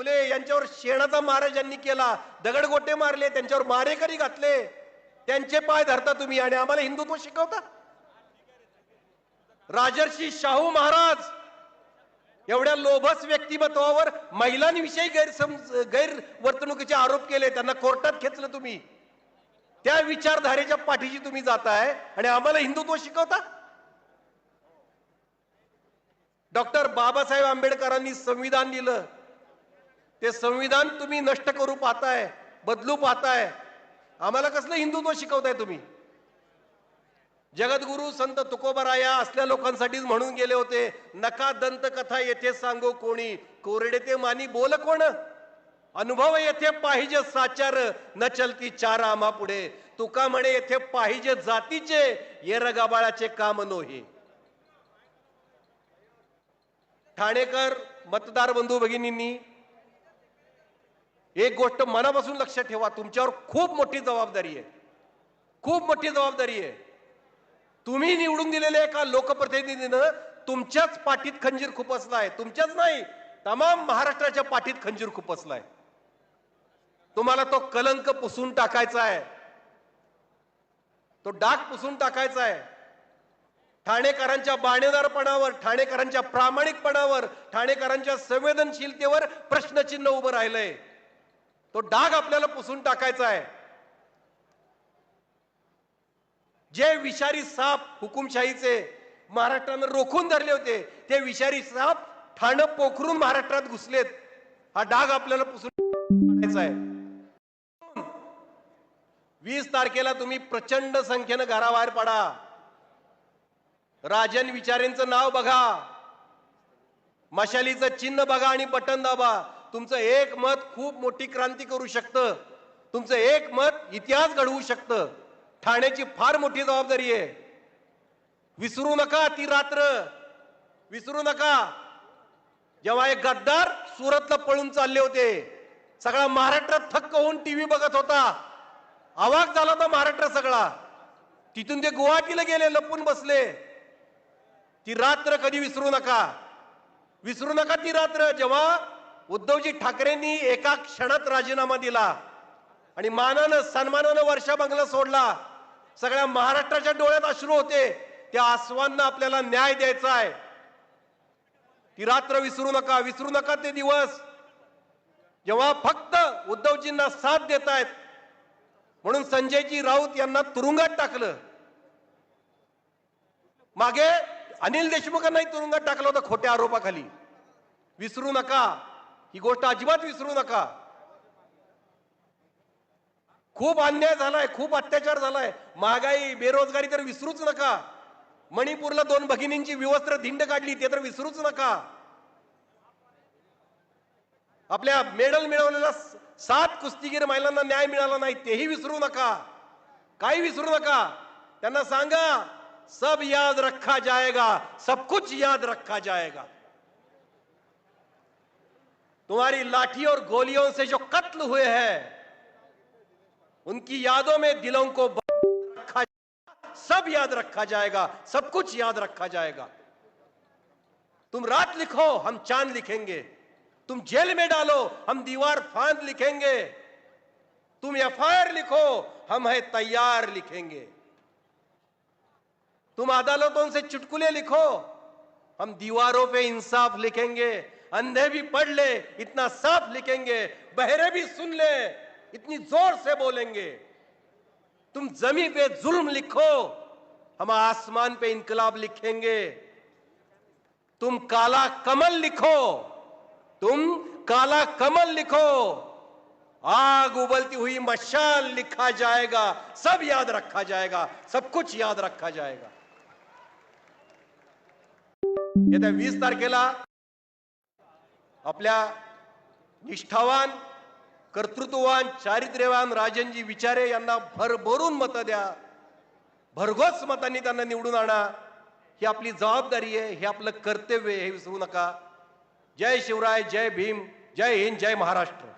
फुले यांच्यावर शेणाचा मारा ज्यांनी केला दगडगोटे मारले त्यांच्यावर मारेकरी घातले त्यांचे पाय धरता तुम्ही आणि आम्हाला हिंदुत्व शिकवता. राजर्षी शाहू महाराज एवढ्या लोभस व्यक्तिमत्वावर महिलांविषयी गैरसमज गैरवर्तणुकीचे आरोप केले त्यांना कोर्टात खेचलं तुम्ही. त्या विचारधारेच्या पाठीशी तुम्ही जाताय आणि आम्हाला हिंदुत्व शिकवता. डॉक्टर बाबासाहेब आंबेडकरांनी संविधान दिलं. ते संविधान तुम्ही नष्ट करू पाहताय बदलू पाहताय. आम्हाला कसलं हिंदुत्व शिकवताय तुम्ही? जगद्गुरु संत तुकोबराया असल्या लोकांसाठीच म्हणून गेले होते नका दंतकथा येथे सांगू कोणी कोरडे ते मानी बोल कोण? अनुभव येथे पाहिजे साचार न चलती चार आमा पुढे. तुका म्हणे येथे पाहिजे जातीचे ये रगाबाळाचे काम नोहे. ठाणेकर मतदार बंधू भगिनींनी एक गोष्ट मनापासून लक्षात ठेवा तुमच्यावर खूप मोठी जबाबदारी आहे. खूप मोठी जबाबदारी आहे. तुम्ही निवडून दिलेल्या एका लोकप्रतिनिधीनं तुमच्याच पाठीत खंजीर खुपसलाय तुमच्याच नाही तमाम महाराष्ट्राच्या पाठीत खंजीर खुपसलाय तुम्हाला तो कलंक पुसून टाकायचा आहे. तो डाग पुसून टाकायचा आहे. ठाणेकरांच्या बाणेदारपणावर ठाणेकरांच्या प्रामाणिकपणावर ठाणेकरांच्या संवेदनशीलतेवर प्रश्नचिन्ह उभं राहिलंय. तो डाग आपल्याला पुसून टाकायचा आहे. जे विषारी साप हुकुमशाहीचे महाराष्ट्रानं रोखून धरले होते ते विषारी साप ठाणं पोखरून महाराष्ट्रात घुसलेत. हा डाग आपल्याला पुसून टाकायचा आहे. वीस तारखेला तुम्ही प्रचंड संख्येनं घराबाहेर पडा. राजन विचारेंचं नाव बघा. मशालीचं चिन्ह बघा आणि बटन दाबा. तुमचं एक मत खूप मोठी क्रांती करू शकतं. तुमचं एक मत इतिहास घडवू शकतं. ठाण्याची फार मोठी जबाबदारी आहे. विसरू नका ती रात्र. विसरू नका. जेव्हा एक गद्दार सुरतला पळून चालले होते. सगळा महाराष्ट्र थक्क होऊन टीव्ही बघत होता. आवाज झाला होता महाराष्ट्र सगळा. तिथून ते गुवाहाटीला गेले लपून बसले. ती रात्र कधी विसरू नका. विसरू नका ती रात्र. जेव्हा उद्धवजी ठाकरेंनी एका क्षणात राजीनामा दिला आणि मानानं सन्मानानं वर्षा बंगला सोडला. सगळ्या महाराष्ट्राच्या डोळ्यात अश्रू होते. त्या आसवांना आपल्याला न्याय द्यायचा आहे. ती रात्र विसरू नका विसरू नका ते दिवस. जेव्हा फक्त उद्धवजींना साथ देत आहेत म्हणून संजयजी राऊत यांना तुरुंगात टाकलं. मागे अनिल देशमुखांनाही तुरुंगात टाकलं होतं खोट्या आरोपाखाली. विसरू नका. ही गोष्ट अजिबात विसरू नका. खूप अन्याय झालाय खूप अत्याचार झालाय. महागाई बेरोजगारी तर विसरूच नका. मणिपूरला दोन भगिनींची विवस्त्र धिंड काढली ते तर विसरूच नका. आपल्या मेडल मिळवलेल्या सात कुस्तीगीर महिलांना न्याय मिळाला नाही तेही विसरू नका. काही विसरू नका. त्यांना सांगा सब याद रखा जाएगा सब कुछ याद रखा जाएगा. तुम्हारी लाठी और गोलियों से जो कत्ल हुए हैं, उनकी यादों में दिलों को रखा सब याद रखा जाएगा, सब कुछ याद रखा जाएगा। तुम रात लिखो, हम चाँद लिखेंगे। तुम जेल में डालो, हम दीवार फांद लिखेंगे। तुम एफआईआर लिखो, हम है तैयार लिखेंगे। तुम अदालतों से चुटकुले लिखो, हम दीवारों पे इंसाफ लिखेंगे। अंधे भी पढ़ ले, इतना साफ़ लिखेंगे, बहरे भी सुन ले, इतनी ज़ोर से बोलेंगे। तुम जमी पे जुल्म लिखो, हम आसमान पे इनकलाब लिखेंगे। तुम काला कमल लिखो, तुम काला कमल लिखो। आग उबलती हुई मशाल लिखा जाएगा, सब याद रखा जाएगा, सब कुछ याद रखा जाएगा। येत्या वीस तारखेला। आपल्या निष्ठावान कर्तृत्ववान चारित्र्यवान राजनजी विचारे यांना भरभरून मतं द्या. भरघोस मतांनी त्यांना निवडून आणा. ही आपली जबाबदारी आहे हे आपलं कर्तव्य आहे हे विसरू नका. जय शिवराय जय भीम जय हिंद जय महाराष्ट्र.